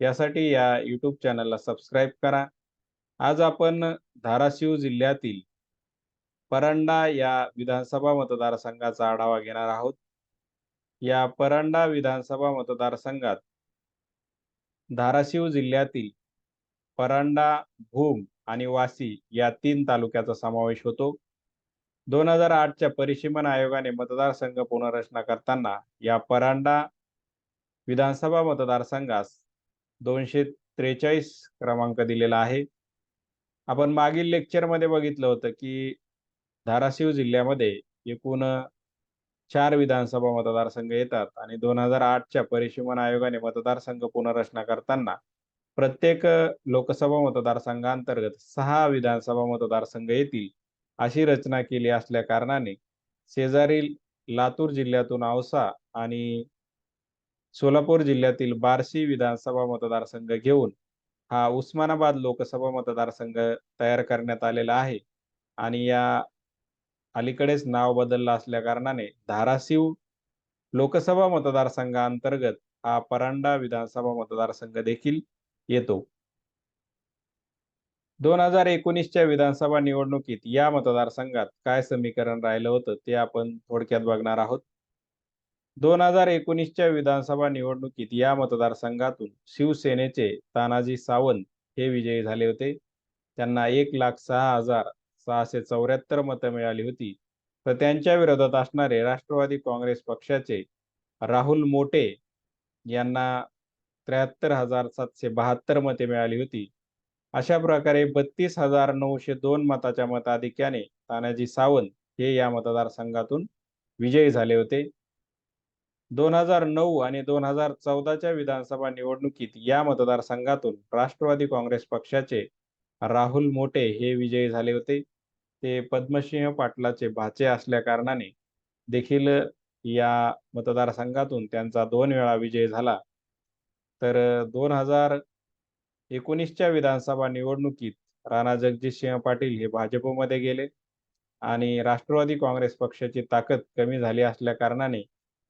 यासाठी या यूट्यूब चॅनलला सबस्क्राईब करा. आज आपण धाराशिव जिल्ह्यातील परांडा या विधानसभा मतदारसंघाचा आढावा घेणार आहोत. या परांडा विधानसभा मतदारसंघात धाराशिव जिल्ह्यातील परांडा भूम आणि वासी या तीन तालुक्याचा समावेश होतो. दोन हजार आठच्या परिसीमन आयोगाने मतदारसंघ पुनर्रचना करताना या परांडा विधानसभा मतदारसंघास दोनशे त्रेचाळीस क्रमांक दिलेला आहे. आपण मागील लेक्चरमध्ये बघितलं होतं की धाराशिव जिल्ह्यामध्ये एकूण चार विधानसभा मतदारसंघ येतात आणि दोन हजार आठच्या परिसीमन आयोगाने मतदारसंघ पुनर्रचना करताना प्रत्येक लोकसभा मतदारसंघांतर्गत सहा विधानसभा मतदारसंघ येतील अशी रचना केली असल्या कारणाने शेजारील लातूर जिल्ह्यातून औसा आणि सोलापूर जिल्ह्यातील बार्शी विधानसभा मतदारसंघ घेऊन हा उस्मानाबाद लोकसभा मतदारसंघ तयार करण्यात आलेला आहे. आणि या अलीकडेच नाव बदललं असल्या कारणाने धाराशिव लोकसभा मतदारसंघाअंतर्गत हा परांडा विधानसभा मतदारसंघ देखील येतो. दोन हजार एकोणीसच्या विधानसभा निवडणुकीत या मतदारसंघात काय समीकरण राहिलं होतं ते आपण थोडक्यात बघणार आहोत. दोन हजार एकोणीसच्या विधानसभा निवडणुकीत या मतदारसंघातून शिवसेनेचे तानाजी सावंत हे विजयी झाले होते. त्यांना एक लाख सहा हजार सहाशे चौऱ्याहत्तर मतं मिळाली होती. तर त्यांच्या विरोधात असणारे राष्ट्रवादी काँग्रेस पक्षाचे राहुल मोटे यांना त्र्याहत्तर हजार सातशे बहात्तर मते मिळाली होती. अशा प्रकारे बत्तीस हजार नऊशे दोन मताच्या मताधिक्याने तानाजी सावंत हे या मतदारसंघातून विजयी झाले होते. दोन हजार नऊ आणि दोन हजार चौदाच्या विधानसभा निवडणुकीत या मतदारसंघातून राष्ट्रवादी काँग्रेस पक्षाचे राहुल मोटे हे विजयी झाले होते. ते पद्मसिंह पाटलाचे भाचे असल्या कारणाने देखील या मतदारसंघातून त्यांचा दोन वेळा विजय झाला. तर दोन हजार एकोणीसच्या विधानसभा निवडणुकीत राणा जगजितसिंह पाटील हे भाजपमध्ये गेले आणि राष्ट्रवादी काँग्रेस पक्षाची ताकद कमी झाली असल्या कारणाने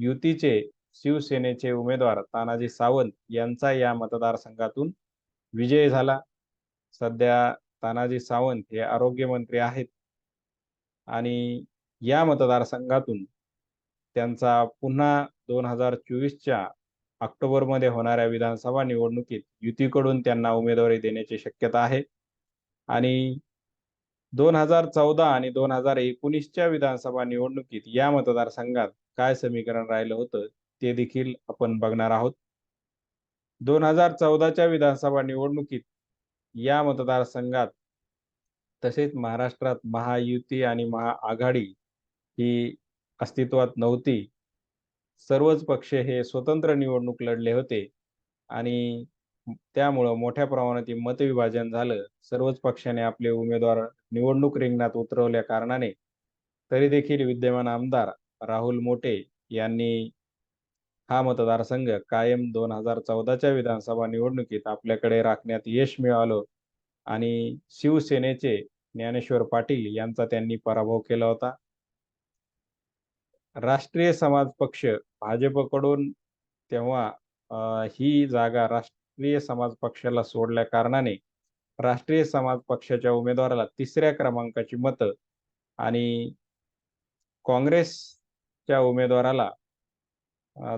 युतीचे शिवसेनेचे उमेदवार तानाजी सावंत यांचा या मतदारसंघातून विजय झाला. सध्या तानाजी सावंत हे आरोग्यमंत्री आहेत. आणि या मतदारसंघातून त्यांचा पुन्हा दोन हजार चोवीसच्या ऑक्टोबरमध्ये होणाऱ्या विधानसभा निवडणुकीत युतीकडून त्यांना उमेदवारी देण्याची शक्यता आहे. आणि दोन हजार चौदा आणि दोन हजार एकोणीसच्या विधानसभा निवडणुकीत या मतदारसंघात काय समीकरण राहिलं होतं ते देखील आपण बघणार आहोत. दोन हजार चौदाच्या विधानसभा निवडणुकीत या मतदारसंघात तसेच महाराष्ट्रात महायुती आणि महाआघाडी ही अस्तित्वात नव्हती. सर्वच पक्ष हे स्वतंत्र निवडणूक लढले होते आणि त्यामुळं मोठ्या प्रमाणात मतविभाजन झालं. सर्वच पक्षाने आपले उमेदवार निवडणूक रिंगणात उतरवल्या कारणाने तरी देखील विद्यमान आमदार राहुल मोटे यांनी हा मतदारसंघ कायम दोन हजार चौदाच्या विधानसभा निवडणुकीत आपल्याकडे राखण्यात यश मिळालं आणि शिवसेनेचे ज्ञानेश्वर पाटील यांचा त्यांनी पराभव केला होता. राष्ट्रीय समाज पक्ष भाजपकडून तेव्हा ही जागा राष्ट्रीय समाज पक्षाला सोडल्या कारणाने राष्ट्रीय समाज पक्षाच्या उमेदवाराला तिसऱ्या क्रमांकाची मतं आणि काँग्रेसच्या उमेदवाराला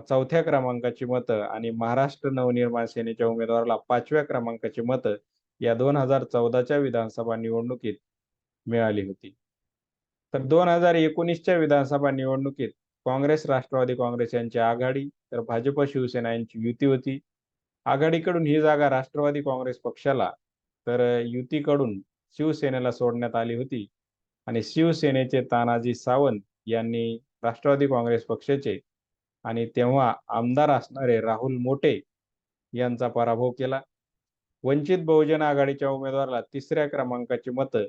चौथ्या क्रमांकाची मतं आणि महाराष्ट्र नवनिर्माण सेनेच्या उमेदवाराला पाचव्या क्रमांकाची मतं या दोन हजार चौदाच्या विधानसभा निवडणुकीत मिळाली होती. तर दोन हजार एकोणीसच्या विधानसभा निवडणुकीत काँग्रेस राष्ट्रवादी काँग्रेस यांची आघाडी तर भाजप शिवसेना यांची युती होती. आघाडीकडून ही जागा राष्ट्रवादी काँग्रेस पक्षाला तर युतीकडून शिवसेनेला सोडण्यात आली होती. आणि शिवसेनेचे तानाजी सावंत यांनी राष्ट्रवादी काँग्रेस पक्षाचे आणि तेव्हा आमदार असणारे राहुल मोटे यांचा पराभव केला. वंचित बहुजन आघाडीच्या उमेदवाराला तिसऱ्या क्रमांकाची मतं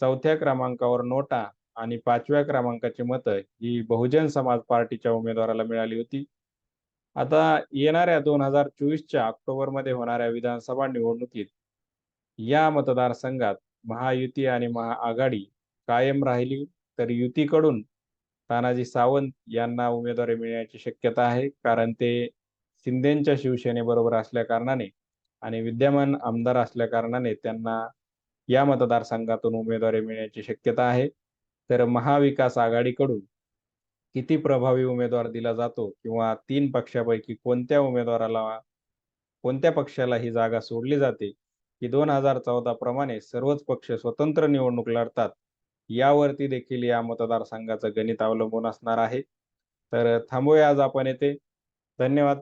चौथ्या क्रमांकावर नोटा आणि पाचव्या क्रमांकाची मतं ही बहुजन समाज पार्टीच्या उमेदवाराला मिळाली होती. आता येणाऱ्या दोन हजार चोवीसच्या ऑक्टोबरमध्ये होणाऱ्या विधानसभा निवडणुकीत या मतदारसंघात महायुती आणि महाआघाडी कायम राहिली तर युतीकडून तानाजी सावंत यांना उमेदवारी मिळण्याची शक्यता आहे. कारण ते शिंदेच्या शिवसेनेबरोबर असल्या कारणाने आणि विद्यमान आमदार असल्या कारणाने त्यांना या मतदारसंघातून उमेदवारी मिळण्याची शक्यता आहे. तर महाविकास आघाडीकडून किती प्रभावी उमेदवार दिला जातो किंवा तीन पक्षापैकी कोणत्या उमेदवाराला कोणत्या पक्षाला ही जागा सोडली जाते? की दोन हजार चौदा प्रमाणे सर्वच पक्ष स्वतंत्र निवडणूक लढतात यावरती देखील या मतदारसंघाचं गणित अवलंबून असणार आहे. तर थांबूया आज आपण येथे. धन्यवाद.